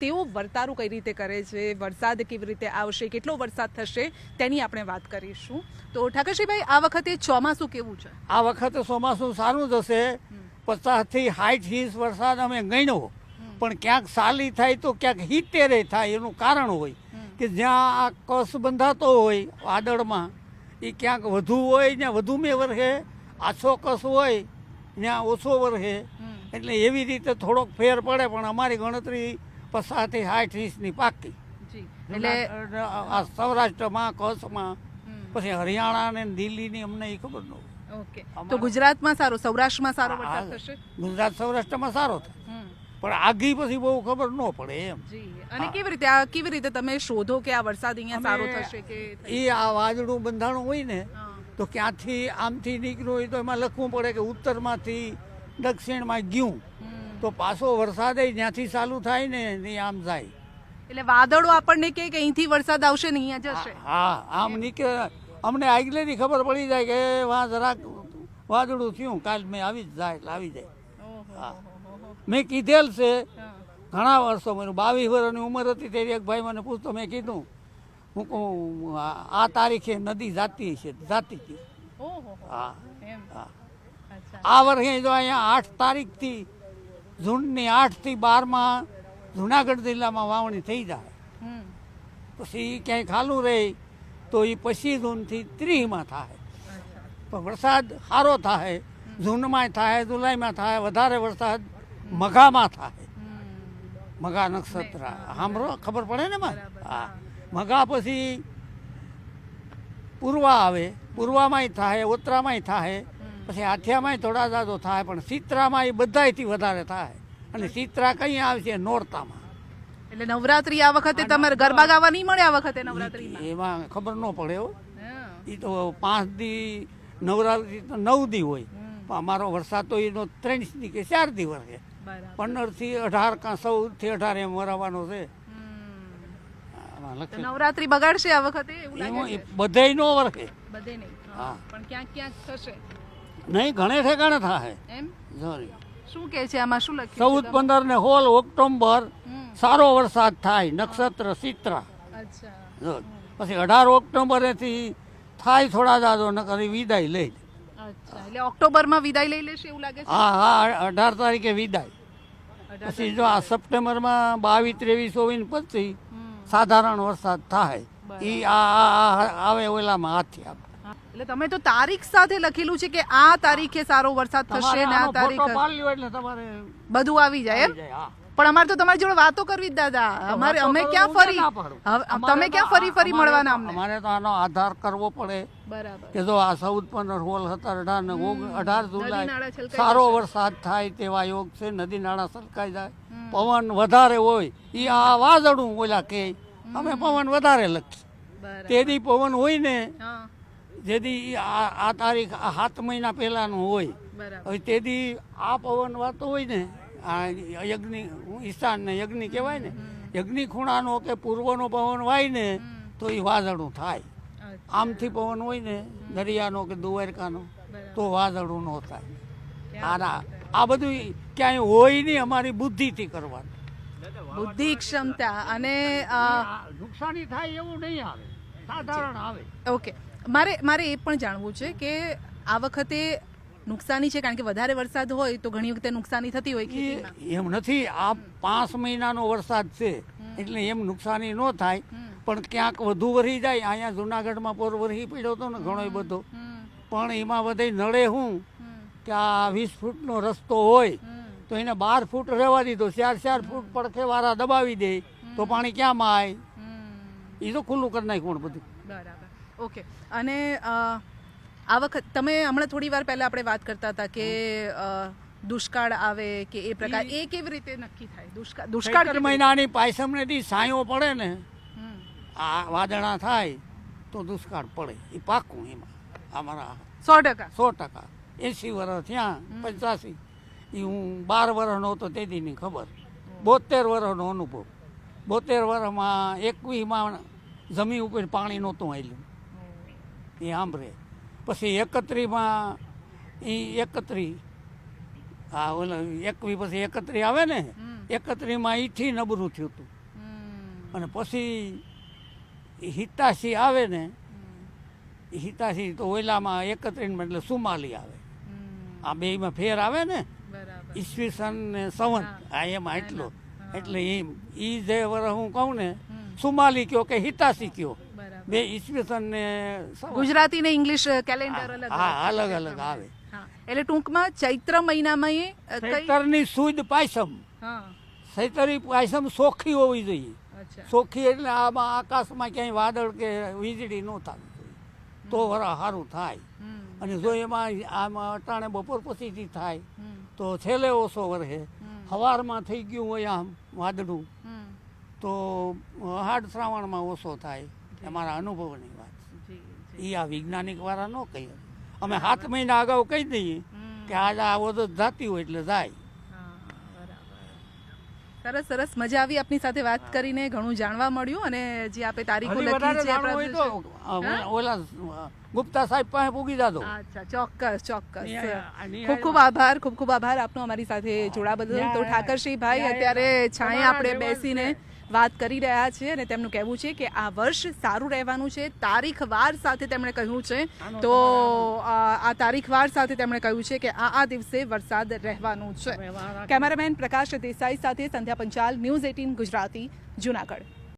તેઓ વર્તારું કઈ રીતે કરે છે વરસાદ કેવી રીતે આવશે કેટલો વરસાદ થશે તેની આપણે વાત કરીશું. તો ઠાકરસિંહભાઈ આ વખતે ચોમાસું કેવું છે? આ વખતે ચોમાસું સારું જશે પચાસથી સાઠ ઇંચ વરસાદ અમે ગણ્યો. પણ ક્યાંક સાલી થાય તો ક્યાંક હિતેરે થાય એનું કારણ હોય કે જ્યાં આ કસ બંધાતો હોય વાદળમાં એ ક્યાંક વધુ હોય ને વધુ મેં વરહે આછો કસ હોય ત્યાં ઓછો વરહે એટલે એવી રીતે થોડોક ફેર પડે પણ અમારી ગણતરી પચાસથી સાઠ ઇંચની પાકી. એટલે આ સૌરાષ્ટ્રમાં કચ્છમાં પછી હરિયાણા ને દિલ્હીની અમને એ ખબર ન ઓકે. તો ગુજરાતમાં સારો સૌરાષ્ટ્રમાં સારો વરસાદ થશે? ગુજરાત સૌરાષ્ટ્રમાં સારો થાય. પણ આગી પછી બહુ ખબર ન પડે એમ. અને કેવી રીતે આ કેવી રીતે તમે શોધો કે આ વરસાદ અહીંયા સારો થશે કે એ આ વાદળું બંધાણું હોય ને તો ક્યાંથી આમથી નીકળ્યું હોય તો એમાં લખવું પડે કે ઉત્તરમાંથી દક્ષિણમાં ગયું. તો પાછો વરસાદ જ્યાંથી ચાલુ થાય ને આમ જાય. એટલે વાદળો આપણને કે અહીંથી વરસાદ આવશે ને અહીંયા જશે. હા આમ નીકળે. અમને આગલેની ખબર પડી જાય કે વાં જરાક વાદળું થયું. કાલ મેં આવી જ જાય એટલે આવી જાય. હા. મેં કીધેલ છે. ઘણા વર્ષો મને બાવીસ વર્ષની ઉંમર હતી ત્યારે એક ભાઈ મને પૂછતો મેં કીધું હું કહું આ આ તારીખે નદી જાતી છે જાતી હતી. હા. હા આ વર્ષે જો અહીંયા આઠ તારીખથી જૂનની આઠથી બારમાં જુનાગઢ જિલ્લામાં વાવણી થઈ જાય. હમ. પછી ક્યાંય ખાલું રહે તો એ પછી જૂનથી ત્રીસમાં થાય. પણ વરસાદ સારો થાય જૂનમાં થાય જુલાઈમાં થાય વધારે વરસાદ મઘામાં થાય. મઘા નક્ષત્ર સાંભળો ખબર પડે ને માં હા હા. મઘા પછી પૂર્વા આવે પૂર્વામાંય થાય ઉત્તરામાંય થાય પછી આઠિયામાં થોડા જાજો થાય પણ સિત્રામાં એ બધાયથી વધારે થાય. અને સિત્રા કઈ આવશે? નોરતામાં. એટલે નવરાત્રી આ વખતે તમારે ગરબા ગાવા નહીં મળે આ વખતે નવરાત્રી એમાં ખબર ન પડે હો. એ તો પાંચ દી નવરાત્રી તો નવ દી હોય. પણ અમારો વરસાદ તો એનો ત્રણ દી કે ચાર દી વર્ષે પંદરથી અઢાર કાં ચૌદથી અઢાર એમ વરાવાનો છે. નવરાત્રી બગાડશે આ વખતે બધે નો વરસે બધે નહીં. હા. પણ ક્યાંક ક્યાંક થશે. નહીં ઘણે ઠેકાણે થાય. સોરી શું કે છે? આમાં શું લખ્યું ચૌદ પંદર ને હોલ ઓક્ટોબર સારો વરસાદ થાય નક્ષત્ર સિત્રા અચ્છા. પછી અઢાર ઓક્ટોબરેથી થાય થોડા જાજો નકર કરી વિદાય લઈ અચ્છા. એટલે ઓક્ટોબરમાં વિદાય લઈ લેશે એવું લાગે છે? હા હા અઢાર તારીખે વિદાય. પછી જો આ સપ્ટેમ્બરમાં બાવીસ ત્રેવીસ ચોવીસ પછી સાધારણ વરસાદ થાય. એ આ આવે ઓલામાં હાથી આપે. એટલે તમે તો તારીખ સાથે લખેલું છે કે આ તારીખે સારો વરસાદ થશે ને આ તારીખ એટલે તમારે બધું આવી જાય એમ. પણ અમારે તો તમારી જોડે વાતો કરવી જ દાદા. અમારે અમે ક્યાં ફરી? તમે ક્યાં ફરી ફરી મળવાના અમને? અમારે તો આનો આધાર કરવો પડે. બરાબર. કે જો આ ચૌદ પંદર હોલ સત્તર અઢાર અઢાર જુલાઈ સારો વરસાદ થાય તેવા યોગ છે નદી નાળા સરકાઈ જાય. પવન વધારે હોય એ આ વાદળું ઓલા કે અમે પવન વધારે લખી તેની તેથી પવન હોય ને જેથી આ આ તારીખ આ સાત મહિના પહેલાનું હોય. હવે તેથી આ પવન વાતો હોય ને આ યજ્ઞ ઈશાન ને યજ્ઞ કહેવાય ને યજ્ઞ ખૂણાનો કે પૂર્વનો પવન વાય ને તો એ વાદળું થાય. આમથી પવન હોય ને દરિયાનો કે દુવારકાનો તો વાદળું ન થાય. આના આ બધું ક્યાંય હોય નહીં અમારી બુદ્ધિથી કરવાનું. બુદ્ધિ ક્ષમતા અને નુકસાની થાય એવું નહીં આવે. સાધારણ આવે. ઓકે. મારે મારે એ પણ જાણવું છે કે આ વખતે નુકસાની છે કારણ કે વધારે વરસાદ હોય તો ઘણી વખતે નુકસાની થતી હોય એમ નથી આ પાંચ મહિનાનો વરસાદ છે એટલે એમ નુકસાની ન થાય પણ ક્યાંક વધુ વરી જાય અહીંયા જુનાગઢમાં પોર વરસી પડ્યો હતો ને ઘણો બધો. પણ એમાં બધે નળે હું કે આ વીસ ફૂટનો રસ્તો હોય તો એને બાર ફૂટ રહેવા દીધો ચાર ચાર ફૂટ પડખે વાળા દબાવી દે તો પાણી ક્યાં માં આવે એ તો ખુલ્લું કરી નાખ્યું બધું. બરાબર. ઓકે. અને આ વખત તમે હમણાં થોડી વાર પહેલા આપણે વાત કરતા હતા કે દુષ્કાળ આવે કે એ પ્રકાર એ કેવી રીતે નક્કી થાય? દુષ્કાળ દુષ્કાળ મહિનાની પાયસમનેથી સાયો પડે ને આ વાદળા થાય તો દુષ્કાળ પડે. એ પાકું એમાં અમારા સો ટકા. સો ટકા. એંસી વર્ષ થયા પંચ્યાસી. એ હું બાર વર્ષનો હતો તેદીની ખબર? બોતેર વર્ષનો અનુભવ. બોતેર વર્ષમાં એકવીસમાં જમીન ઉપર પાણી નહોતું આવેલું એ સાંભળે. પછી એકત્રીમાં એ એકત્રી હા ઓલા એકવી પછી એકત્રી આવે ને એકત્રીમાં ઈથી નબળું થયું હતું અને પછી હિતાશી આવે ને હિતાશી તો ઓલામાં એકત્રીમાં એટલે સુમાલી આવે. આ બેયમાં ફેર આવે ને ઈસવીસન ને સંવત આ એમાં એટલો એટલે એટલે એ ઈ જે વર હું કહું ને સુમાલી કયો કે હિતાશી કયો? બે ઈસવીસન ને ગુજરાતી ને ઇંગ્લિશ કેલેન્ડર અલગ હા અલગ અલગ આવે. એટલે ટૂંકમાં ચૈત્ર મહિનામાં ચૈતરની સુદ પાયસમ. ચૈતરી પાયસમ સોખી હોવી જોઈએ. સોખી એટલે આમાં આકાશમાં ક્યાંય વાદળ કે વીજળી ન થવી જોઈએ. તો વરા સારું થાય. અને જો એમાં આમાં અટાણે બપોર પછીથી થાય તો છેલ્લે ઓછો વરહે. હવારમાં થઈ ગયું હોય આમ વાદળું તો હાડ શ્રાવણમાં ઓછો થાય. એ અનુભવની વાત. એ આ વૈજ્ઞાનિક વાળા ન કહીએ અમે સાત મહિના અગાઉ કહી દઈએ કે આજ આ વધુ જાતી હોય એટલે જાય. સરસ સરસ. મજા આવી આપની સાથે વાત કરીને ઘણું જાણવા મળ્યું અને જે આપે તારીખો લખી છે ઓલા ગુપ્તા સાહેબ પાસે પૂગી અચ્છા ચોક્કસ ચોક્કસ. ખૂબ ખૂબ આભાર ખૂબ ખૂબ આભાર આપનો અમારી સાથે જોડા બદલ તો ઠાકરસિંહ ભાઈ અત્યારે છાંય તમારા આપણે બેસીને. વાત કરી રહ્યા છે અને તેમનું કહેવું છે કે આ વર્ષ સારું રહેવાનું છે. તારીખ વાર સાથે તેમણે કહ્યું છે. તો આ તારીખવાર તારીખ વાર સાથે તેમણે કહ્યું છે કે આ આ દિવસે વરસાદ રહેવાનું છે. કેમેરામેન પ્રકાશ દેસાઈ સાથે સંધ્યા પંચાલ ન્યૂઝ એટીન ગુજરાતી જુનાગઢ.